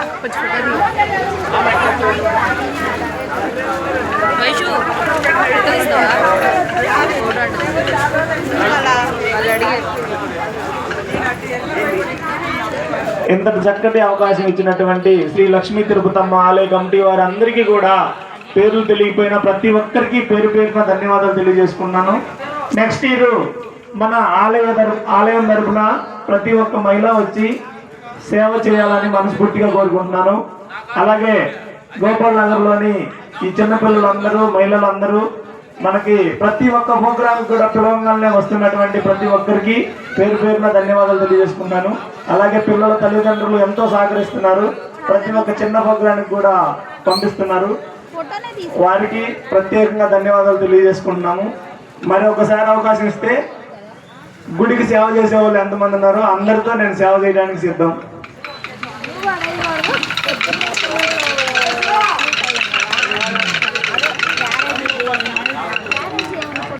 कुछ पता చక్కటి అవకాశం ఇచ్చినటువంటి శ్రీ లక్ష్మీ తిరుపతమ్మ ఆలయ కమిటీ వారందరికీ కూడా పేర్లు తెలియకపోయిన ప్రతి ఒక్కరికి పేరు పేరున ధన్యవాదాలు తెలియజేసుకున్నాను. నెక్స్ట్ ఇయర్ మన ఆలయ ఆలయం తరఫున ప్రతి ఒక్క మహిళ వచ్చి సేవ చేయాలని మనస్ఫూర్తిగా కోరుకుంటున్నాను. అలాగే గోపాల్ నగర్లోని ఈ చిన్నపిల్లలందరూ మహిళలందరూ మనకి ప్రతి ఒక్క ప్రోగ్రామ్ కూడా పిలవంగానే వస్తున్నటువంటి ప్రతి ఒక్కరికి పేరు పేరున ధన్యవాదాలు తెలియజేసుకున్నాను అలాగే పిల్లల తల్లిదండ్రులు ఎంతో సహకరిస్తున్నారు. ప్రతి ఒక్క చిన్న ప్రోగ్రానికి కూడా పంపిస్తున్నారు. వారికి ప్రత్యేకంగా ధన్యవాదాలు తెలియజేసుకుంటున్నాము. మరి ఒకసారి అవకాశం ఇస్తే గుడికి సేవ చేసే వాళ్ళు ఎంతమంది ఉన్నారో అందరితో నేను సేవ చేయడానికి సిద్ధం.